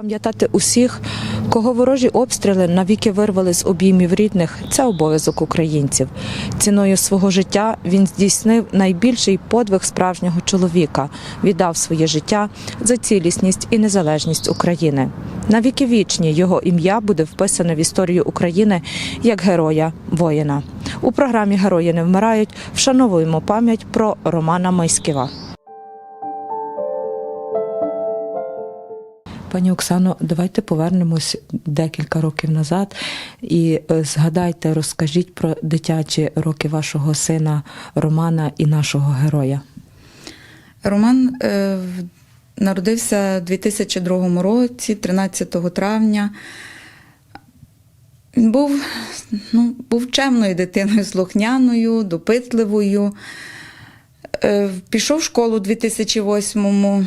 Пам'ятати усіх, кого ворожі обстріли навіки вирвали з обіймів рідних, це обов'язок українців. Ціною свого життя він здійснив найбільший подвиг справжнього чоловіка, віддав своє життя за цілісність і незалежність України. Навіки вічні його ім'я буде вписане в історію України як героя воїна. У програмі Герої не вмирають вшановуємо пам'ять про Романа Майськіва. Пані Оксано, давайте повернемось декілька років назад і е, згадайте, розкажіть про дитячі роки вашого сина Романа і нашого героя. Роман е, в- народився у 2002 році, 13 травня. Він був, ну, був чемною дитиною, слухняною, допитливою. Е, Пішов в школу у 2008-му.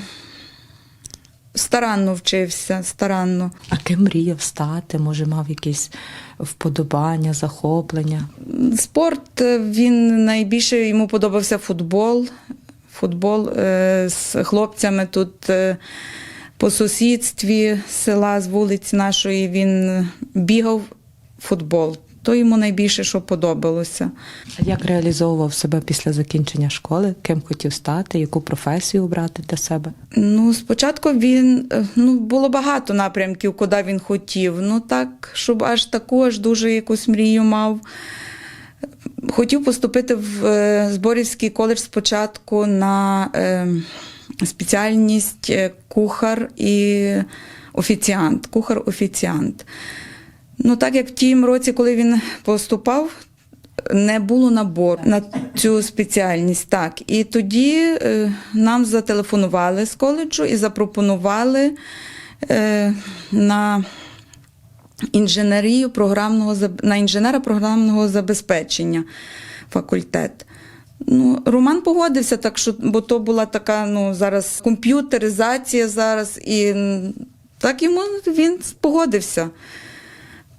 Старанно вчився, старанно. А ким мріяв стати? Може, мав якісь вподобання, захоплення? Спорт е, він найбільше йому подобався футбол. Футбол е, з хлопцями тут е, по сусідстві села з вулиці нашої він бігав футбол. То йому найбільше що подобалося. А як реалізовував себе після закінчення школи? Ким хотів стати, яку професію обрати для себе? Ну, спочатку він е, ну, було багато напрямків, куди він хотів. Ну так, щоб аж таку, аж дуже якусь мрію мав. Хотів поступити в е, Зборівський коледж спочатку на е, спеціальність кухар і офіціант. Кухар-офіціант. Ну, так як в тім році, коли він поступав, не було набору на цю спеціальність. Так. І тоді е, нам зателефонували з коледжу і запропонували е, на інженерію програмного на інженера програмного забезпечення факультет. Ну, Роман погодився, так що, бо то була така ну, зараз комп'ютеризація зараз, і так йому він погодився.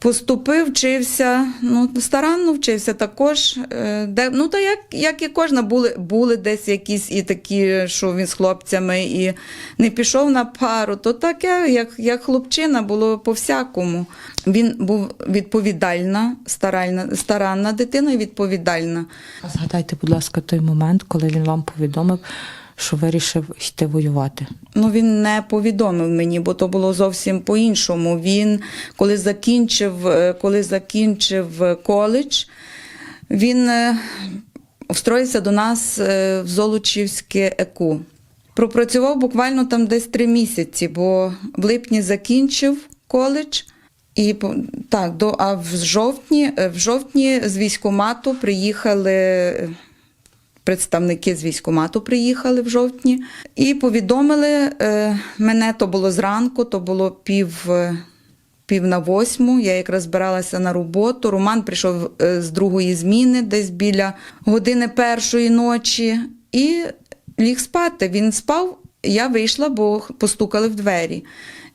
Поступив, вчився, ну, старанно вчився також. е, Де, ну, та як, як і кожна, були, були десь якісь і такі, що він з хлопцями і не пішов на пару, то таке, як, як хлопчина, було по-всякому. Він був відповідальна, старальна, старанна дитина і відповідальна. Згадайте, будь ласка, той момент, коли він вам повідомив, що вирішив йти воювати. Ну, він не повідомив мені, бо то було зовсім по-іншому. Він, коли закінчив, е, коли закінчив е, коледж, він е, встроївся до нас в Золочівське ЕКУ. Пропрацював буквально там десь три місяці, бо в липні закінчив коледж. І так, до, а в жовтні, в жовтні з військкомату приїхали представники з військкомату приїхали в жовтні і повідомили е, мене, то було зранку, то було пів. е, Пів на восьму, я якраз збиралася на роботу. Роман прийшов е, з другої зміни, десь біля години першої ночі, і ліг спати. Він спав, я вийшла, бо постукали в двері.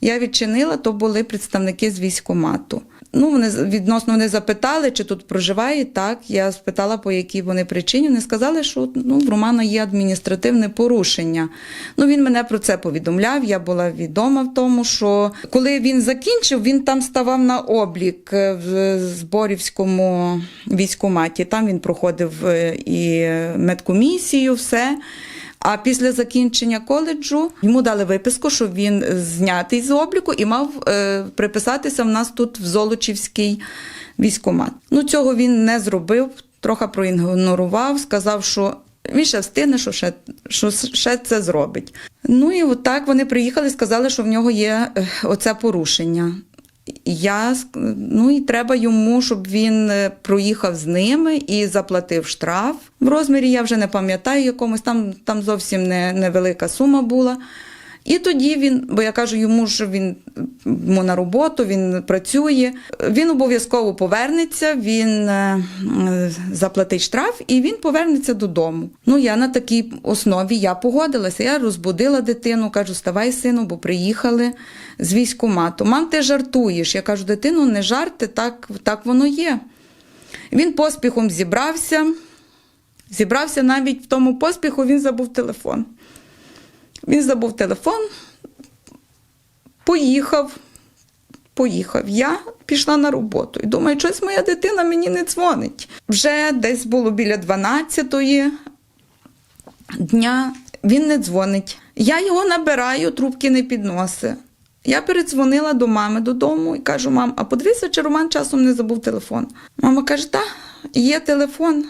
Я відчинила, то були представники з військкомату. Ну, вони відносно вони запитали, чи тут проживає. Так, я спитала, по якій вони причині. Вони сказали, що ну, в Романа є адміністративне порушення. Ну, він мене про це повідомляв. Я була відома в тому, що коли він закінчив, він там ставав на облік е, в Зборівському військкоматі. Там він проходив е, і медкомісію, все. А після закінчення коледжу йому дали виписку, що він знятий з обліку і мав е, приписатися в нас тут в Золочівський військкомат. Ну, цього він не зробив, трохи проігнорував, сказав, що він ще встигне, що ще, що ще це зробить. Ну і от так вони приїхали сказали, що в нього є е, оце порушення. Я ну і треба йому, щоб він е, проїхав з ними і заплатив штраф. В розмірі я вже не пам'ятаю якомусь, там, там зовсім не, невелика сума була. І тоді він, бо я кажу йому, що він йому на роботу, він працює. Він обов'язково повернеться, він е, заплатить штраф і він повернеться додому. Ну я на такій основі я погодилася. Я розбудила дитину, кажу, ставай, сину, бо приїхали з військкомату. Мам, ти жартуєш. Я кажу, дитину, не жарти, так, так воно є. Він поспіхом зібрався. Зібрався навіть в тому поспіху, він забув телефон. Він забув телефон, Поїхав, поїхав. Я пішла на роботу і думаю, щось моя дитина мені не дзвонить. Вже десь було біля 12-ї дня, він не дзвонить. Я його набираю, трубки не підносить. Я передзвонила до мами додому і кажу: мам, а подивися, чи Роман часом не забув телефон. Мама каже: так, є телефон.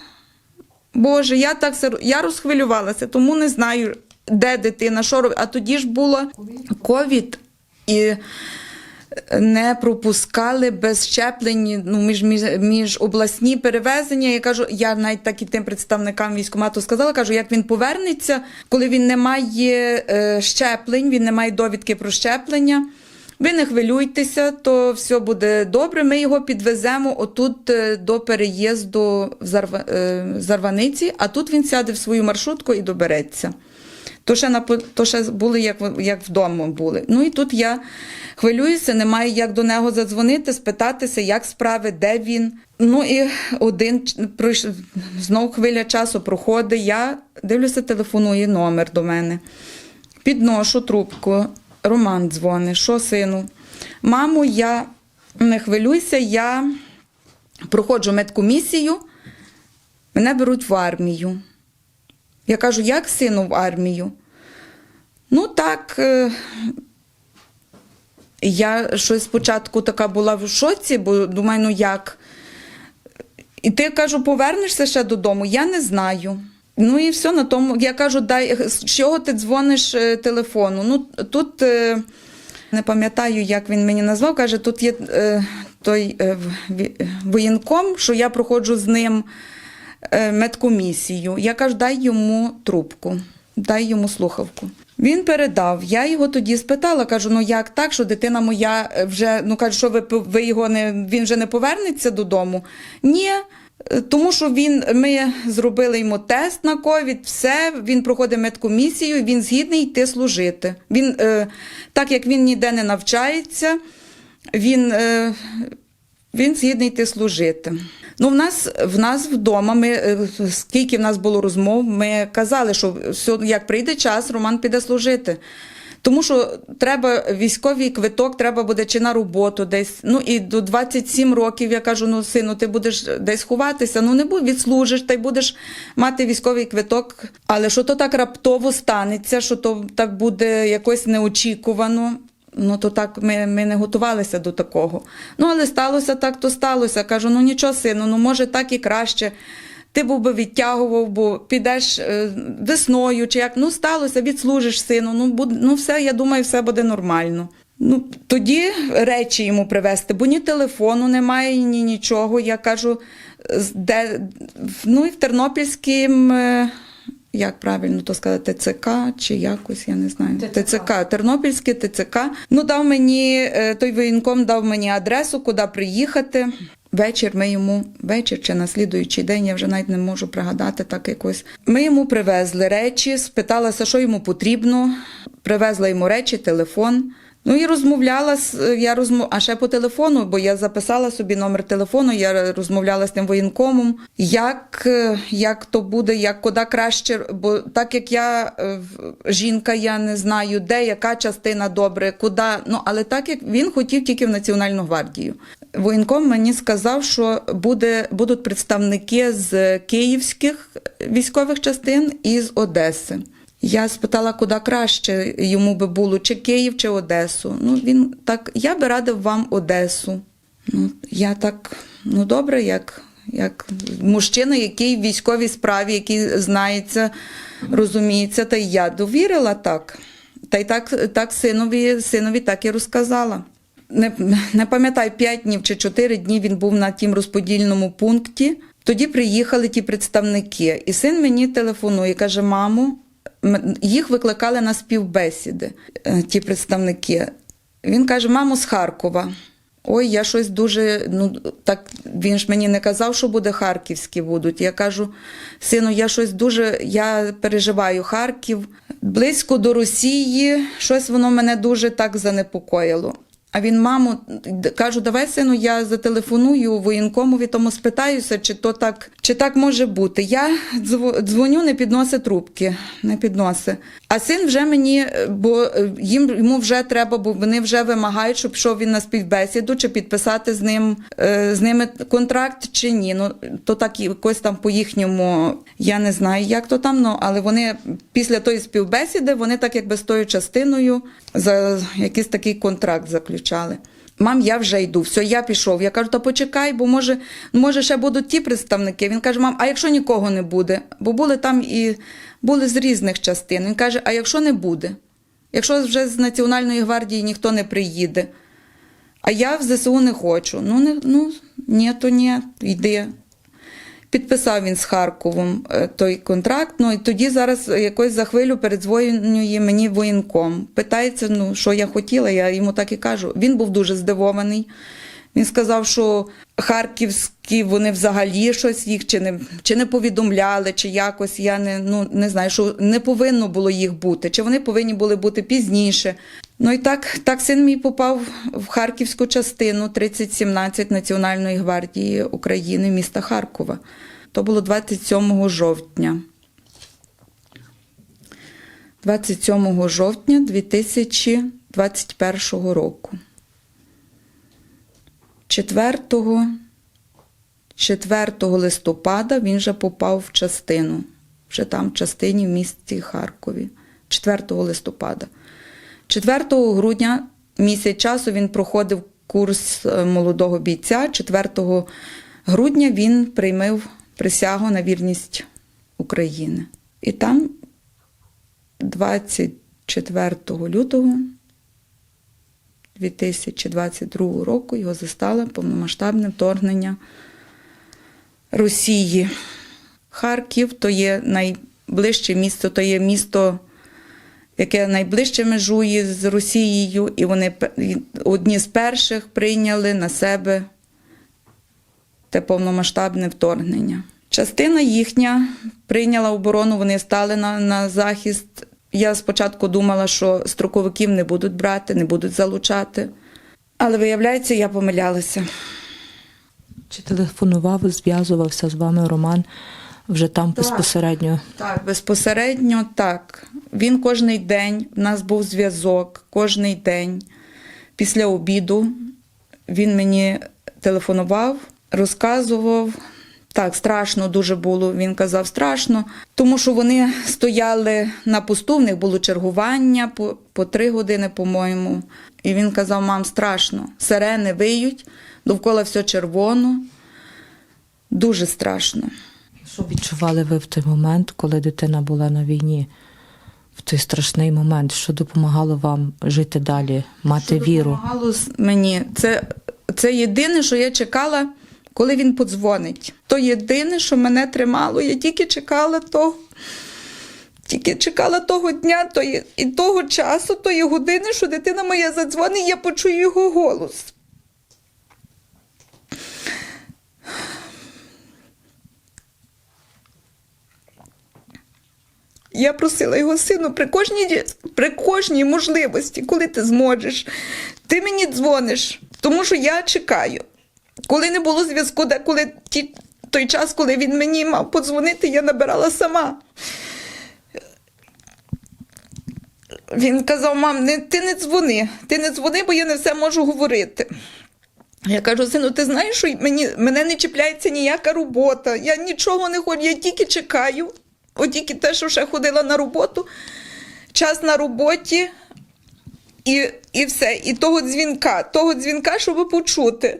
Боже, я так я розхвилювалася, тому не знаю, де дитина, що робить. А тоді ж було ковід і не пропускали без щеплень ну, між, між, між обласні перевезення. Я кажу, я навіть так і тим представникам військкомату сказала, кажу, як він повернеться, коли він не має е, щеплень, він не має довідки про щеплення. Ви не хвилюйтеся, то все буде добре. Ми його підвеземо отут е, до переїзду в е, Зарваниці, а тут він сяде в свою маршрутку і добереться. То ще, на, то ще були як, як вдома були. Ну і тут я хвилююся, не маю як до нього задзвонити, спитатися, як справи, де він. Ну і один знов хвиля часу проходить. Я дивлюся, телефонує номер до мене. Підношу трубку. Роман дзвонить, що сину? Мамо, я не хвилюйся, я проходжу медкомісію, мене беруть в армію. Я кажу, як сину в армію? Ну так, е, я щось спочатку така була в шоці, бо думаю, ну як? І ти кажу, повернешся ще додому? Я не знаю. Ну і все на тому. Я кажу, дай з чого ти дзвониш е, телефону? Ну тут е, не пам'ятаю, як він мені назвав. Каже, тут є той воєнком, що я проходжу з ним медкомісію. Я кажу, дай йому трубку, дай йому слухавку. Він передав. Я його тоді спитала, кажу: ну як так, що дитина моя е, вже ну кажу, що ви, ви його не він вже не повернеться додому? Ні. е, Тому що він, ми зробили йому тест на ковід, все, він проходить медкомісію, він згідний йти служити. Він, е, так як він ніде не навчається, він, е, він згідний йти служити. Ну, в нас, в нас вдома, ми, е, скільки в нас було розмов, ми казали, що все, як прийде час, Роман піде служити. Тому що треба військовий квиток, треба буде чи на роботу десь. Ну і до 27 років я кажу: ну сину, ти будеш десь ховатися. Ну не будь відслужиш, та й будеш мати військовий квиток. Але що то так раптово станеться, що то так буде якось неочікувано. Ну, то так ми, ми не готувалися до такого. Ну, але сталося так, то сталося. Кажу, ну нічого, сину, ну може так і краще. Ти був би відтягував, бо підеш е, весною чи як. Ну, сталося, відслужиш сину. Ну, буд, ну все, я думаю, все буде нормально. Ну, тоді речі йому привезти, бо ні телефону немає, ні нічого. Я кажу, де, ну і в Тернопільським. Як правильно то сказати, ТЦК чи якось, я не знаю. ТЦК. ТЦК, Тернопільське ТЦК. Ну, дав мені, е, той воєнком дав мені адресу, куди приїхати. Вечір ми йому, вечір чи на слідуючий день, я вже навіть не можу пригадати так якось. Ми йому привезли речі, спиталася, що йому потрібно. Привезла йому речі, телефон. Ну і розмовляла з я розмов... а ще по телефону, бо я записала собі номер телефону, я розмовляла з тим воєнкомом. Як, е, як то буде, як куди краще, бо так як я е, жінка, я не знаю, де яка частина добре, куди. Ну але так як він хотів тільки в Національну гвардію. Воєнком мені сказав, що буде, будуть представники з київських військових частин і з Одеси. Я спитала, куди краще йому би було, чи Київ, чи Одесу. Ну, він так, я би радив вам Одесу. Ну, я так, ну добре, як, як мужчина, який в військовій справі, який знається, розуміється, та я довірила так. Та й так, так синові, синові так і розказала. Не, не пам'ятаю, 5 днів чи 4 дні він був на тім розподільному пункті. Тоді приїхали ті представники, і син мені телефонує, каже: мамо, їх викликали на співбесіди, е, ті представники. Він каже: мамо, з Харкова. Ой, я щось дуже. Ну так він ж мені не казав, що буде харківські будуть. Я кажу, сину, я щось дуже. Я переживаю Харків близько до Росії. Щось воно мене дуже так занепокоїло. А він, мамо, кажу, давай, сину, я зателефоную воєнкомові, тому спитаюся, чи то так, чи так може бути. Я дзво- дзвоню, не підносить трубки, не підносить. А син вже мені, е, бо е, їм йому вже треба, бо вони вже вимагають, щоб пішов він на співбесіду, чи підписати з ним е, з ними контракт, чи ні. Ну то так якось там по їхньому, я не знаю, як то там, ну але вони після тої співбесіди вони так якби з тою частиною за якийсь такий контракт заключали. Мам, я вже йду. Все, я пішов. Я кажу, та почекай, бо може, може ще будуть ті представники. Він каже, мам, а якщо нікого не буде? Бо були там і були з різних частин. Він каже, а якщо не буде? Якщо вже з Національної гвардії ніхто не приїде, а я в ЗСУ не хочу. Ну, не, ну ні, то ні, йди. Підписав він з Харковом е, той контракт. Ну і тоді зараз якось за хвилю передзвонює мені воєнком. Питається, ну що я хотіла, я йому так і кажу. Він був дуже здивований. Він сказав, що харківські вони взагалі щось їх чи не, чи не повідомляли, чи якось я не, ну, не знаю, що не повинно було їх бути, чи вони повинні були бути пізніше. Ну і так, так син мій попав в харківську частину 3017 Національної гвардії України міста Харкова. То було 27 жовтня. 27 жовтня 2021 року. 4, 4 листопада він вже попав в частину, вже там в частині в місті Харкові. 4 листопада. 4 грудня місяць часу він проходив курс е, молодого бійця. 4 грудня він приймив присягу на вірність України. І там 24 лютого 2022 року його застало повномасштабне вторгнення Росії. Харків то є найближче місто, то є місто, яке найближче межує з Росією, і вони одні з перших прийняли на себе те повномасштабне вторгнення. Частина їхня прийняла оборону, вони стали на, на захист. Я спочатку думала, що строковиків не будуть брати, не будуть залучати. Але виявляється, я помилялася. Чи телефонував, зв'язувався з вами Роман вже там безпосередньо? Так, безпосередньо так. Він кожний день, в нас був зв'язок, кожний день. Після обіду він мені телефонував, розказував. Так, страшно дуже було. Він казав страшно, тому що вони стояли на посту, в них було чергування по, по три години, по-моєму. І він казав: мам, страшно. Сирени виють, довкола все червоно. Дуже страшно. Що відчували ви в той момент, коли дитина була на війні? В той страшний момент, що допомагало вам жити далі, мати Що віру? допомагало мені. Це, це єдине, що я чекала, коли він подзвонить. То єдине, що мене тримало. Я тільки чекала того. Тільки чекала того дня тої, і того часу, тої години, що дитина моя задзвонить, я почую його голос. Я просила його сину при кожній, при кожній можливості, коли ти зможеш, ти мені дзвониш, тому що я чекаю. Коли не було зв'язку, де коли ті, той час, коли він мені мав подзвонити, я набирала сама. Він казав: мам, не, ти не дзвони, ти не дзвони, бо я не все можу говорити. Я кажу, сину, ти знаєш, що мені, мене не чіпляється ніяка робота. Я нічого не хочу, я тільки чекаю. От тільки те, що ще ходила на роботу, час на роботі і, і все. І того дзвінка, того дзвінка, щоб почути.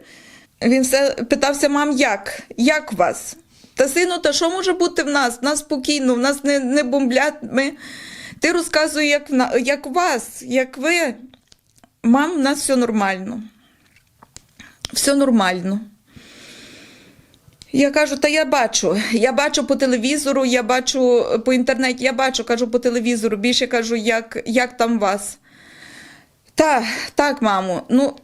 Він все питався, мам, як? Як вас? Та сину, та що може бути в нас? В нас спокійно, в нас не, не бомблять. Ми... Ти розказуй, як, як вас, як ви. Мам, в нас все нормально. Все нормально. Я кажу, та я бачу. Я бачу по телевізору, я бачу по інтернеті, я бачу, кажу по телевізору. Більше кажу, як, як там вас. Та, так, мамо. Ну,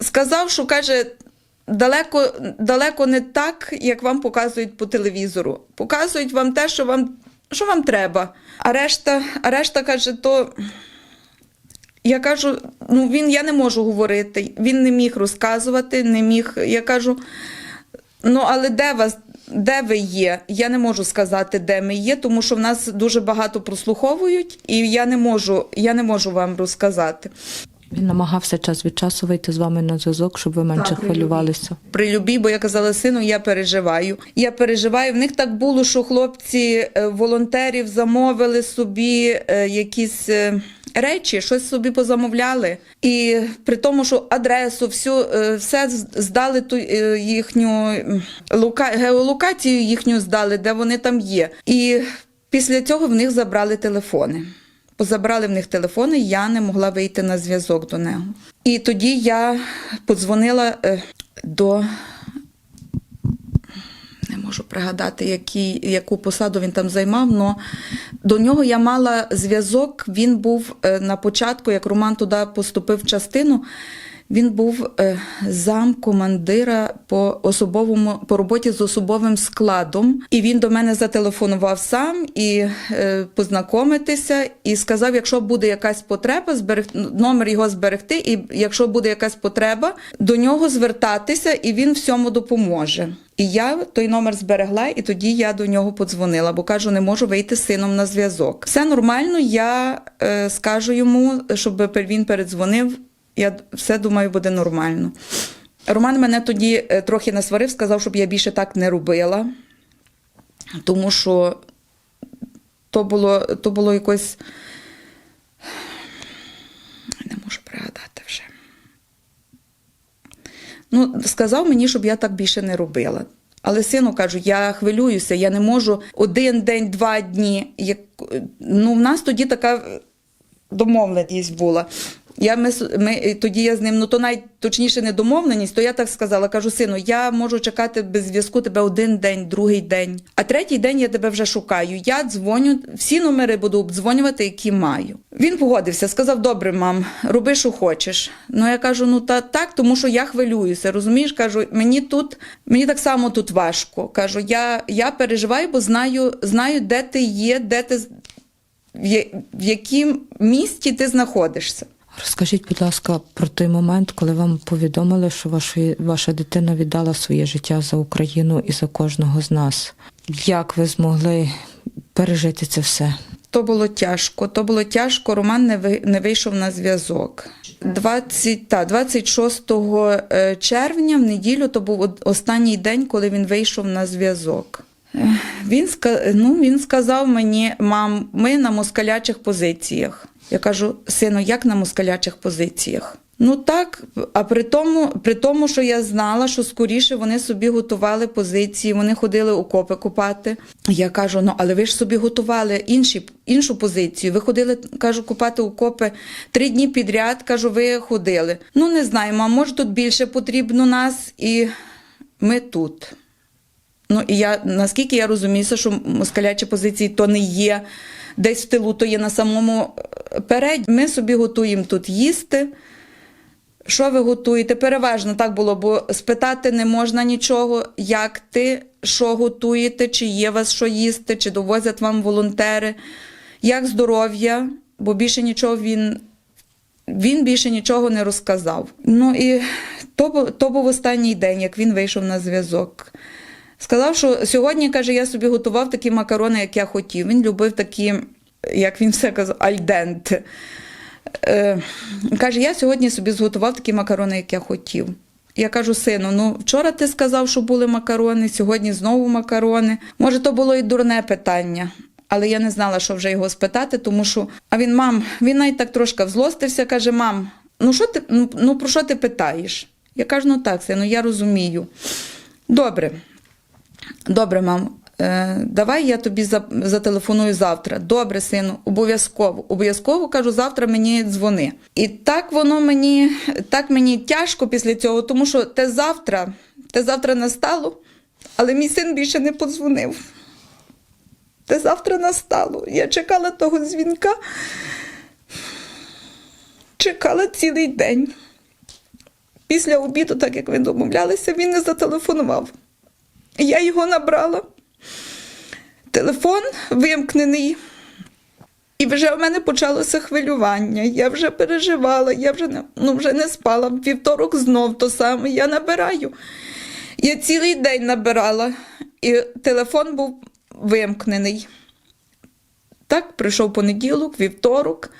сказав, що каже, далеко, далеко не так, як вам показують по телевізору. Показують вам те, що вам, що вам треба. А решта, а решта каже, то Я кажу: ну він я не можу говорити. Він не міг розказувати, не міг. Я кажу: ну але де вас? Де ви є? Я не можу сказати, де ми є, тому що в нас дуже багато прослуховують, і я не можу, я не можу вам розказати. Він намагався час від часу вийти з вами на зв'язок, щоб ви менше Так, хвилювалися. При любі, бо я казала сину, я переживаю. Я переживаю. В них так було, що хлопці е, волонтерів замовили собі е, якісь. Речі, щось собі позамовляли, і при тому, що адресу, всю, е, все здали ту е, їхню геолокацію їхню здали, де вони там є. І після цього в них забрали телефони. Позабрали в них телефони, я не могла вийти на зв'язок до нього. І тоді я подзвонила е, до. Пригадати, який, яку посаду він там займав, але до нього я мала зв'язок. Він був е, на початку, як Роман туди поступив в частину. Він був е, зам командира по особовому по роботі з особовим складом. І він до мене зателефонував сам і е, познайомитися, і сказав, якщо буде якась потреба, зберег... номер його зберегти, і якщо буде якась потреба, до нього звертатися, і він всьому допоможе. І я той номер зберегла, і тоді я до нього подзвонила, бо кажу, не можу вийти з сином на зв'язок. Все нормально, я е, скажу йому, щоб він передзвонив. Я все думаю, буде нормально. Роман мене тоді е, трохи насварив, сказав, щоб я більше так не робила, тому що то було, то було якось. Не можу пригадати вже. Ну, сказав мені, щоб я так більше не робила. Але сину кажу, я хвилююся, я не можу один день, два дні. Як... Ну, в нас тоді така домовленість була. Я, ми, ми, тоді я з ним, ну то навіть точніше не домовленість, то я так сказала, кажу, сину, я можу чекати без зв'язку тебе один день, другий день, а третій день я тебе вже шукаю. Я дзвоню, всі номери буду обдзвонювати, які маю. Він погодився, сказав: добре, мам, роби, що хочеш. Ну я кажу, ну та так, тому що я хвилююся. Розумієш, кажу, мені тут, мені так само тут важко. Кажу, я, я переживаю, бо знаю, знаю, де ти є, де ти в якому місті ти знаходишся. Розкажіть, будь ласка, про той момент, коли вам повідомили, що ваша, ваша дитина віддала своє життя за Україну і за кожного з нас. Як ви змогли пережити це все? То було тяжко. То було тяжко. Роман не ви- не вийшов на зв'язок. 20, та, 26 е, червня в неділю то був останній день, коли він вийшов на зв'язок. Він, ну, він сказав мені, мам, ми на москалячих позиціях. Я кажу, сину, як на москалячих позиціях? Ну так, а при тому, при тому, що я знала, що скоріше вони собі готували позиції, вони ходили окопи купати. Я кажу: ну але ви ж собі готували інші, іншу позицію. Ви ходили, кажу, купати окопи три дні підряд. Кажу, ви ходили. Ну не знаю, мам, може тут більше потрібно нас, і ми тут. Ну і я наскільки я розуміюся, що москалячі позиції то не є десь в тилу, то є на самому е, переді. Ми собі готуємо тут їсти. Що ви готуєте? Переважно так було, бо спитати не можна нічого, як ти, що готуєте, чи є у вас що їсти, чи довозять вам волонтери, як здоров'я, бо більше нічого він, він більше нічого не розказав. Ну і то, то був останній день, як він вийшов на зв'язок. Сказав, що сьогодні, каже, я собі готував такі макарони, як я хотів. Він любив такі, як він все казав, альденте. Е, каже, я сьогодні собі зготував такі макарони, як я хотів. Я кажу, сину, ну вчора ти сказав, що були макарони, сьогодні знову макарони. Може, то було і дурне питання, але я не знала, що вже його спитати, тому що. А він, мам, він навіть так трошки взлостився, каже: мам, ну що ти ну, ну про що ти питаєш? Я кажу, ну так, сину, я розумію. Добре. Добре, мам, е, давай я тобі за- зателефоную завтра. Добре, сину, обов'язково. Обов'язково кажу, завтра мені дзвони. І так воно мені, так мені тяжко після цього, тому що те завтра, те завтра настало, але мій син більше не подзвонив. Те завтра настало. Я чекала того дзвінка, чекала цілий день. Після обіду, так як ви домовлялися, він не зателефонував. Я його набрала. Телефон вимкнений. І вже в мене почалося хвилювання. Я вже переживала, я вже не, ну, вже не спала. Вівторок знов то саме. Я набираю. Я цілий день набирала, і телефон був вимкнений. Так, прийшов понеділок, вівторок.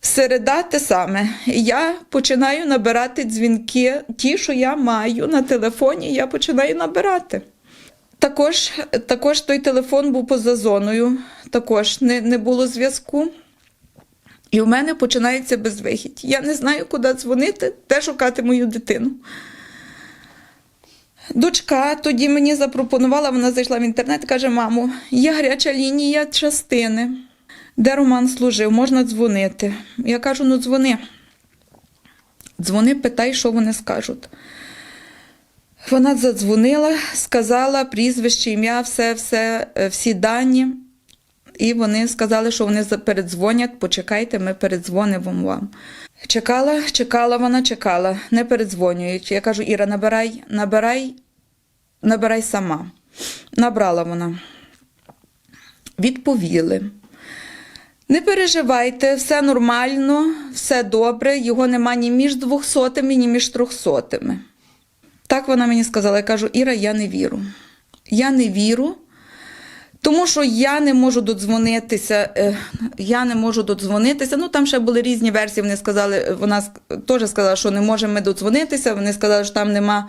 Середа те саме. Я починаю набирати дзвінки, ті, що я маю на телефоні, я починаю набирати. Також, також той телефон був поза зоною, також не, не було зв'язку. І в мене починається безвихідь. Я не знаю, куди дзвонити, де шукати мою дитину. Дочка тоді мені запропонувала, вона зайшла в інтернет, каже: мамо, є гаряча лінія частини, де Роман служив, можна дзвонити. Я кажу: ну дзвони. Дзвони, питай, що вони скажуть. Вона задзвонила, сказала прізвище, ім'я, все, все, е, всі дані. І вони сказали, що вони передзвонять, почекайте, ми передзвонимо вам. Чекала, чекала вона, чекала, не передзвонюють. Я кажу, Іра, набирай, набирай, набирай сама. Набрала вона. Відповіли. Не переживайте, все нормально, все добре, його нема ні між двохсотими, ні між трьохсотими. Так вона мені сказала. Я кажу, Іра, я не віру. Я не віру, тому що я не можу додзвонитися. е, Я не можу додзвонитися. Ну там ще були різні версії. Вони сказали, вона теж сказала, що не можемо ми додзвонитися. Вони сказали, що там нема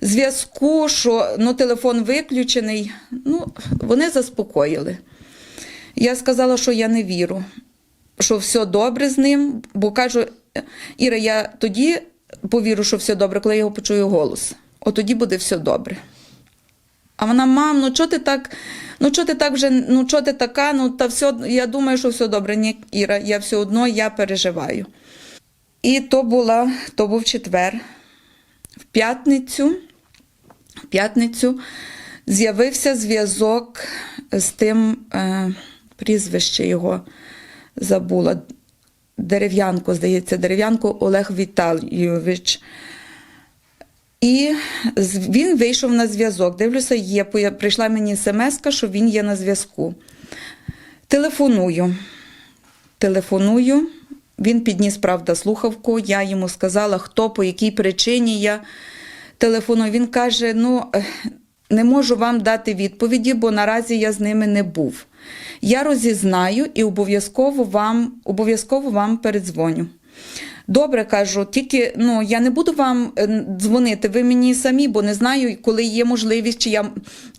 зв'язку, що ну, телефон виключений. Ну, вони заспокоїли. Я сказала, що я не віру, що все добре з ним, бо кажу, Іра, я тоді повірю, що все добре, коли я його почую голос. От тоді буде все добре. А вона, мам, ну чого ти так, ну чого ти так вже, ну чого ти така, ну та все, я думаю, що все добре. Ні, Іра, я все одно я переживаю. І то була, то був четвер. В п'ятницю, в п'ятницю з'явився зв'язок з тим е, прізвище його забула. Дерев'янко, здається, Дерев'янко Олег Віталійович. І він вийшов на зв'язок. Дивлюся, є, прийшла мені смс, що він є на зв'язку. Телефоную. Телефоную. Він підніс, правда, слухавку. Я йому сказала, хто, по якій причині я телефоную. Він каже: ну, е, не можу вам дати відповіді, бо наразі я з ними не був. Я розізнаю і обов'язково вам, обов'язково вам передзвоню. Добре, кажу, тільки ну, я не буду вам е, дзвонити, ви мені самі, бо не знаю, коли є можливість, чи, я,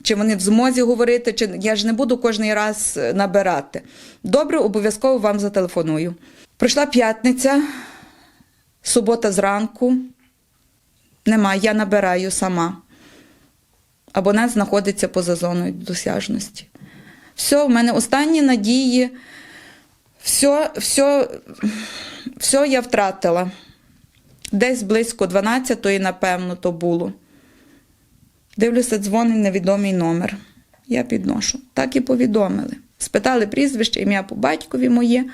чи вони в змозі говорити, чи я ж не буду кожен раз е, набирати. Добре, обов'язково вам зателефоную. Прийшла п'ятниця, субота зранку. Нема, я набираю сама. Абонент знаходиться поза зоною досяжності. Все, в мене останні надії. Все, все, все я втратила. Десь близько 12-ї, напевно, то було. Дивлюся, дзвонить невідомий номер. Я підношу. Так і повідомили. Спитали прізвище, ім'я по батькові моє.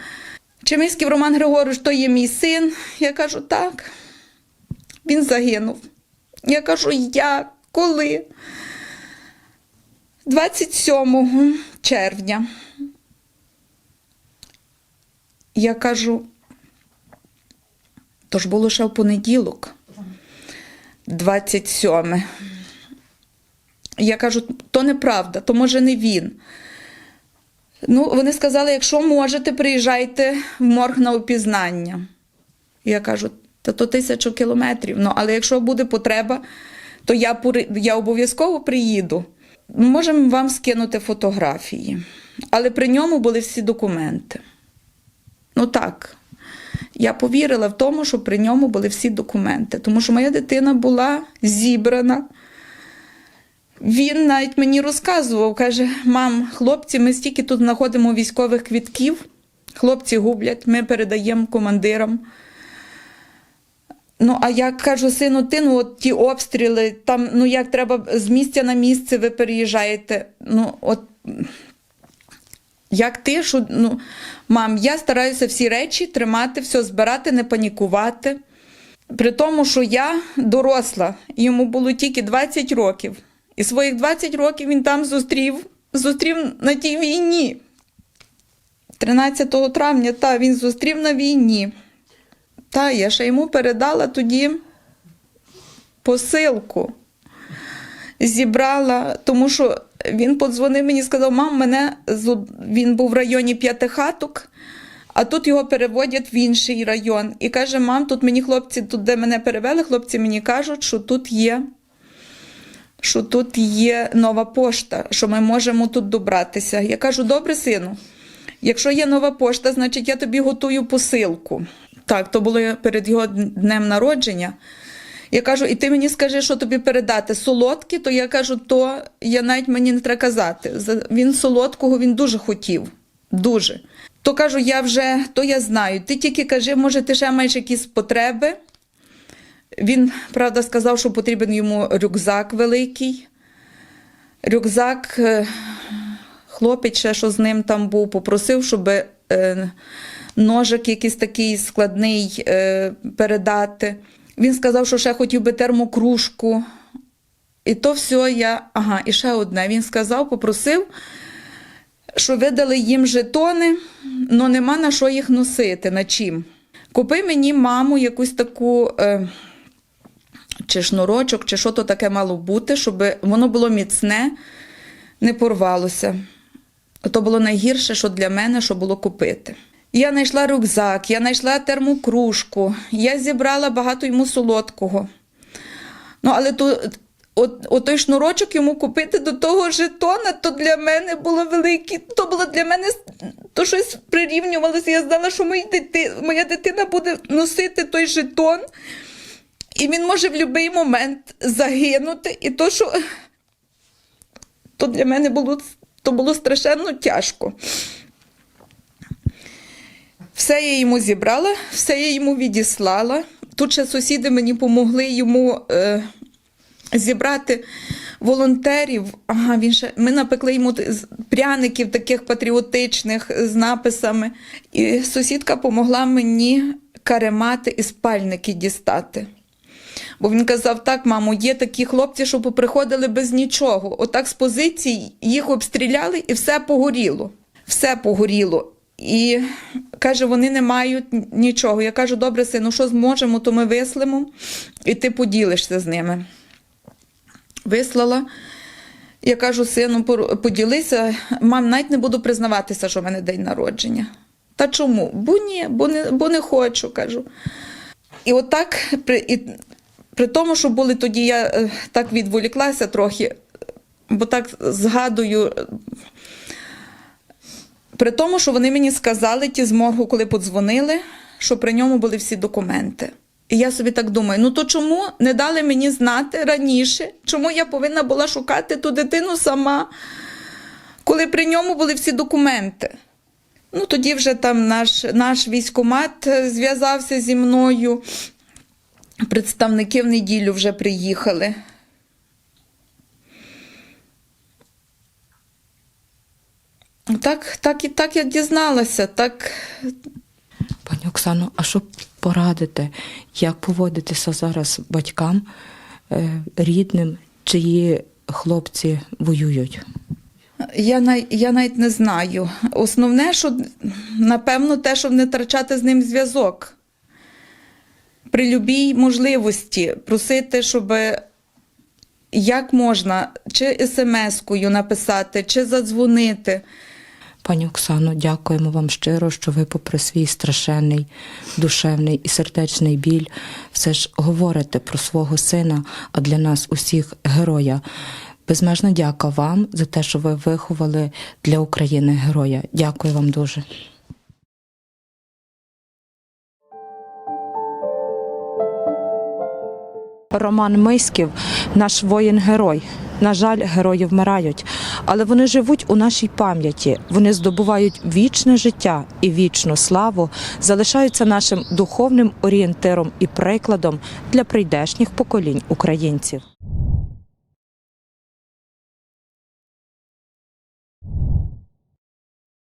Чемиськів Роман Григорович, то є мій син. Я кажу, так. Він загинув. Я кажу, як? Коли? 27 червня. Я кажу, то ж було ще в понеділок, 27. Я кажу, то неправда, то може не він. Ну, вони сказали, якщо можете, приїжджайте в морг на опізнання. Я кажу, та то тисячу кілометрів. Ну, але якщо буде потреба, то я, я обов'язково приїду. Можемо вам скинути фотографії. Але при ньому були всі документи. Ну так. Я повірила в тому, що при ньому були всі документи, тому що моя дитина була зібрана. Він навіть мені розказував, каже: мам, хлопці, ми стільки тут знаходимо військових квітків, хлопці гублять, ми передаємо командирам. Ну, а я кажу, сину, ти ну от ті обстріли, там ну як треба з місця на місце ви переїжджаєте. Ну, от як ти, що ну, мам, я стараюся всі речі тримати, все збирати, не панікувати. При тому, що я доросла, йому було тільки 20 років. І своїх 20 років він там зустрів, зустрів на тій війні. 13 травня, та він зустрів на війні. Та я ще йому передала тоді посилку. Зібрала, тому що він подзвонив мені і сказав: мам, мене він був в районі П'ятихаток, а тут його переводять в інший район. І каже: мам, тут мені хлопці, тут, де мене перевели, хлопці мені кажуть, що тут є. Що тут є нова пошта, що ми можемо тут добратися. Я кажу: добре, сину, якщо є нова пошта, значить я тобі готую посилку. Так, то було перед його днем народження. Я кажу, і ти мені скажи, що тобі передати солодкі, то я кажу, то я навіть мені не треба казати. Він солодкого він дуже хотів. Дуже. То кажу, я вже то я знаю. Ти тільки кажи, може, ти ще маєш якісь потреби. Він, правда, сказав, що потрібен йому рюкзак великий. Рюкзак, е, хлопець, ще, що з ним там був, попросив, щоб е, ножик якийсь такий складний е, передати. Він сказав, що ще хотів би термокружку. І то все я. Ага, і ще одне. Він сказав, попросив, що видали їм жетони, але нема на що їх носити, на чим. Купи мені маму якусь таку. Е, чи шнурочок, чи що то таке мало бути, щоб воно було міцне, не порвалося. То було найгірше, що для мене, що було купити. Я знайшла рюкзак, я знайшла термокружку, я зібрала багато йому солодкого. Ну, але то, от, от той шнурочок йому купити до того жетона, то для мене було велике. То було для мене то щось прирівнювалося. Я знала, що мої дити, моя дитина буде носити той жетон. І він може в будь-який момент загинути. І то, що то для мене було, то було страшенно тяжко. Все я йому зібрала, все я йому відіслала. Тут ще сусіди мені допомогли йому е, зібрати волонтерів. Ага, він ще, ми напекли йому пряників таких патріотичних з написами. І сусідка допомогла мені каремати і спальники дістати. Бо він казав: так, мамо, є такі хлопці, що поприходили без нічого. Отак з позицій їх обстріляли і все погоріло. Все погоріло. І каже, вони не мають нічого. Я кажу, добре, сину, що зможемо, то ми вислимо, і ти поділишся з ними. Вислала. Я кажу, сину, поділися, мам, навіть не буду признаватися, що в мене день народження. Та чому? Бо ні, бо не, бо не хочу, кажу. І отак, при, і, при тому, що були тоді, я е, так відволіклася трохи, бо так згадую. При тому, що вони мені сказали ті з моргу, коли подзвонили, що при ньому були всі документи. І я собі так думаю: ну то чому не дали мені знати раніше, чому я повинна була шукати ту дитину сама, коли при ньому були всі документи? Ну, тоді вже там наш, наш військомат е, зв'язався зі мною. Представники в неділю вже приїхали. Так, так, і так я дізналася. Так, Пані Оксано, а що порадити, як поводитися зараз батькам, е, рідним, чиї хлопці воюють? я, най, я навіть не знаю. Основне, що напевно, те, щоб не втрачати з ним зв'язок. При любій можливості просити, щоб як можна, чи смс-кою написати, чи задзвонити. Пані Оксано, дякуємо вам щиро, що ви, попри свій страшенний душевний і сердечний біль, все ж говорите про свого сина, а для нас усіх героя. Безмежна дяка вам за те, що ви виховали для України героя. Дякую вам дуже. Роман Миськів, наш воїн-герой. На жаль, герої вмирають, але вони живуть у нашій пам'яті. Вони здобувають вічне життя і вічну славу, залишаються нашим духовним орієнтиром і прикладом для прийдешніх поколінь українців.